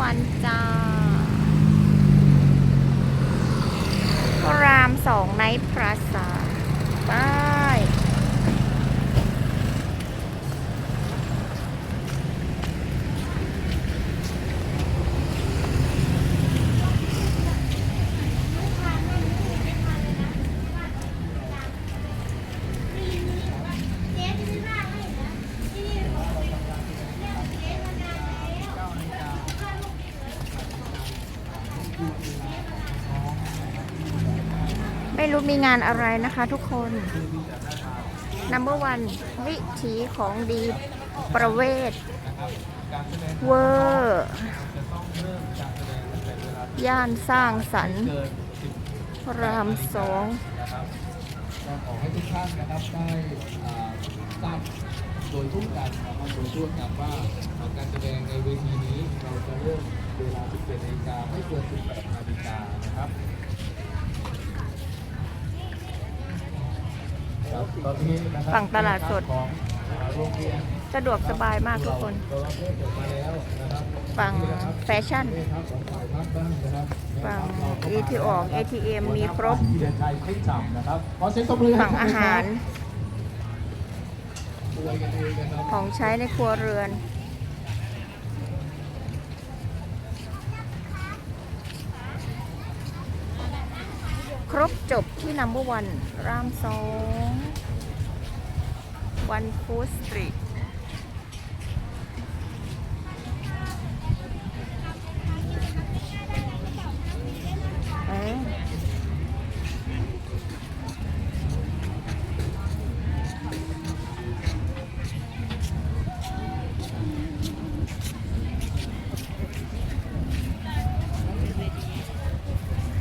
วันจ้าพระรามสองไนท์พราสาบาย ไม่รู้มีงานอะไรนะคะทุกคน number one วิถีของดีประเวศเวอร์ย่านสร้างสรรค์รามสองขอให้ทุกท่านนะครับได้ทราบโดยทั่วกันนะครับโดยทั่วกันว่าอ่าการแสดงในเวทีนี้เราจะเริ่มเวลา 17นาฬิกาไม่เกิน 18นาฬิกานะครับครับตอนนี้นะครับ ฝั่งตลาดสดของอ่าโรงเรียนสะดวกสบายมากทุกคนเราเริ่มเปิดมาแล้วนะครับฝั่งแฟชั่นนี่ครับของฝ่ายพักบ้างนะครับฝั่ง ET ออก ATM มีครบที่เดินชัยเพชรฉ่ำนะครับขอเสียงตบมือให้ฝั่งอาหารอวยกันเองนะครับของใช้ในครัวเรือน รบจบที่นัมเบอร์วันรามสองวันฟูสตรีทเอ๊ะ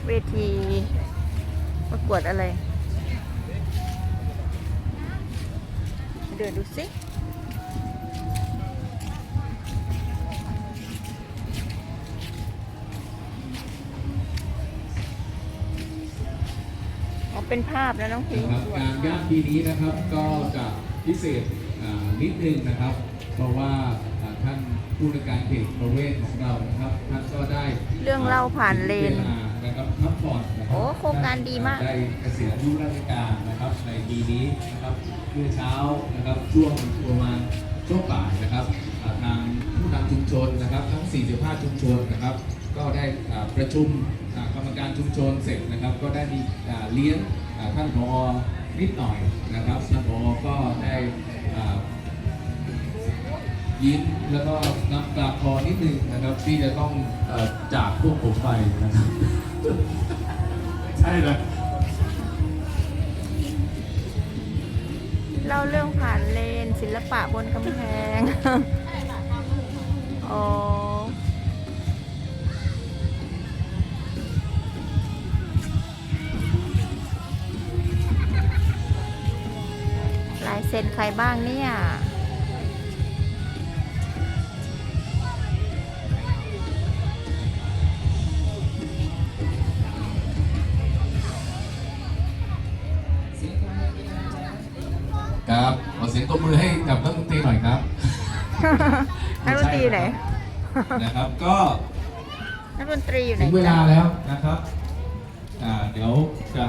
เวที ประกวดอะไร เดินดูสิอ๋อเป็นภาพนะน้องพิงนะครับงานย่านปีนี้นะครับก็จะพิเศษอ่านิดนึงนะครับ เพราะว่าอ่าท่านผู้ในวยการเขตประเวศของเรานะครับท่านก็ได้เรื่องเล่าผ่านเลนวลา นะครับพักผ่อนนะครัโอ้โครงการดีมาก ได้เกษียณอายุราชการนะครับในปีนี้นะครับเมื่อเช้านะครับช่วงประมาณช่วงบ่ายนะครับอ่าทางผู้นำชุมชนนะครับทั้ง 45 ชุมชนนะครับ ก็ได้อ่าประชุมอ่ากรรมการชุมชนเสร็จนะครับ ก็ได้มีอ่าเลี้ยงอ่าท่านผอนิดหน่อยนะครับท่านผอก็ได้อ่า ยิ้มแล้วก็น้ำตาคลอนิดนึงนะครับที่จะต้องเอ่อจากพวกผมไปนะครับ ใช่เลยเล่าเรื่องผ่านเลนศิลปะบนกำแพง อ๋อ ลายเซ็นใครบ้างเนี่ย ตบมือให้กับนักดนตรีหน่อยครับ นักดนตรีอยู่ไหนนะครับก็นักดนตรีอยู่ไหนถึงเวลาแล้วนะครับอ่าเดี๋ยวจะ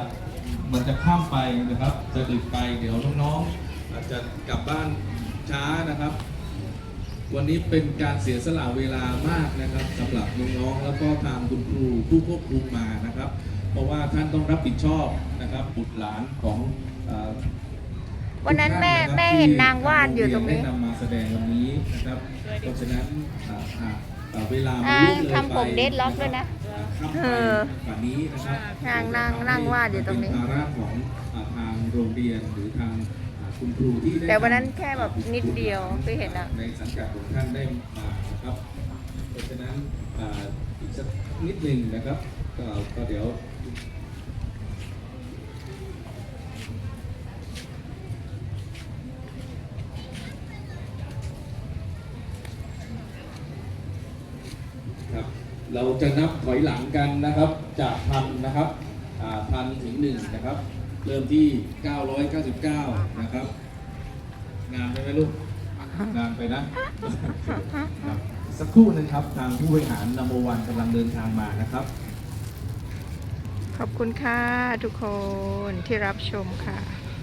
มันจะข้ามไปนะครับ จะดึกไปเดี๋ยวน้องๆอาจจะกลับบ้านช้านะครับ วันนี้เป็นการเสียสละเวลามากนะครับสำหรับน้องๆแล้วก็ทางคุณครูผู้ควบคุมมานะครับ เพราะว่าท่านต้องรับผิดชอบนะครับบุตรหลานของอ่า วันนั้นแม่ทุกท่าะครับแม่เห็นนางวาดอยู่ตรงนี้ที่ได้นำมาแสดงวันนี้นะครับเพราะฉะนั้นอ่าหากอ่าเวลาอ่าล่วงเลยทำผมไปเดดล็อกด้วยนะอ่าข้ามไปเออกว่านี้นะครับนางนั่งนั่งวาดอยู่ตรงนี้ เป็นภาระของอ่าทางโรงเรียนหรือทางอ่าคุณครูที่ได้แต่วันนั้นแค่แบบนิดเดียวไปเห็นอะในสังกัดของท่านได้มานะครับ เพราะฉะนั้นอ่าอีกสักนิดหนึ่งนะครับก็ก็เดี๋ยว เราจะนับถอยหลังกันนะครับ จากพันนะครับอ่าพันถึงหนึ่งนะครับ เริ่มที่ 999 นะครับ งานไปไหมลูก งานไปนะครับสักครู่หนึงครับทางผู้บริหารนัมเบอร์วันกำลังเดินทางมานะครับ ขอบคุณค่ะทุกคนที่รับชมค่ะ